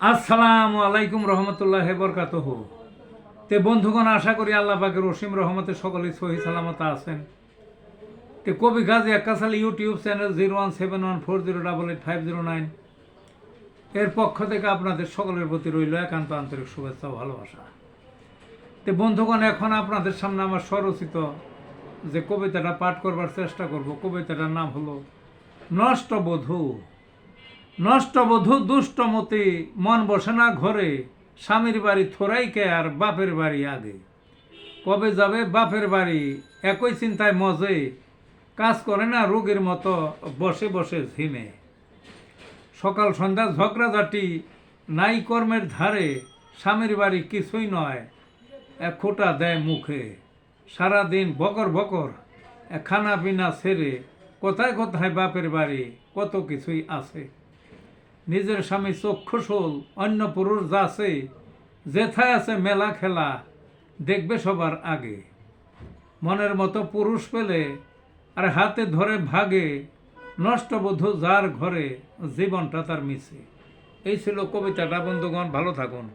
আসসালামু আলাইকুম রহমতুল্লাহ বরকাতহ। তে বন্ধুগণ, আশা করি আল্লাহ পাকের রসিম রহমতে সকলেই সহি সালামত আছেন। তে কবি Gazi একাশাল YouTube channel zero one seven one four zero double eight five zero nine. এর পক্ষ থেকে আপনাদের সকলের প্রতি রইল একান্ত আন্তরিক শুভেচ্ছা ভালোবাসা। তে বন্ধুগণ, এখন আপনাদের সামনে আমার স্বরচিত যে কবিতাটা পাঠ করবার চেষ্টা করব, কবিতাটার নাম হলো নষ্টবধূ নষ্টবধূ দুষ্টমতি, মন বসে না ঘরে, স্বামীর বাড়ি থোরাইকে আর বাপের বাড়ি আগে? কবে যাবে বাপের বাড়ি? একই চিন্তায় মজে, কাজ করে না রোগীর মতো, বসে বসে ঝিমে। সকাল সন্ধ্যা ঝগড়াঝাটি, নাই কর্মের ধারে, স্বামীর বাড়ি কিছুই নয়, এক খোটা দেয় মুখে। সারাদিন বকর বকর, খানা পিনা ছেড়ে কোথায় কোথায় বাপের বাড়ি, কত কিছুই আছে। নিজের স্বামী চক্ষুশোল অন্য পুরুষ যাছে যেথায় আছে মেলা খেলা, দেখবে সবার আগে। মনের মতো পুরুষ পেলে আর হাতে ধরে ভাগে নষ্টবধূ যার ঘরে, জীবনটা তার মিছে। এই ছিল কবিতাটা, বন্ধুগণ, ভালো থাকুন।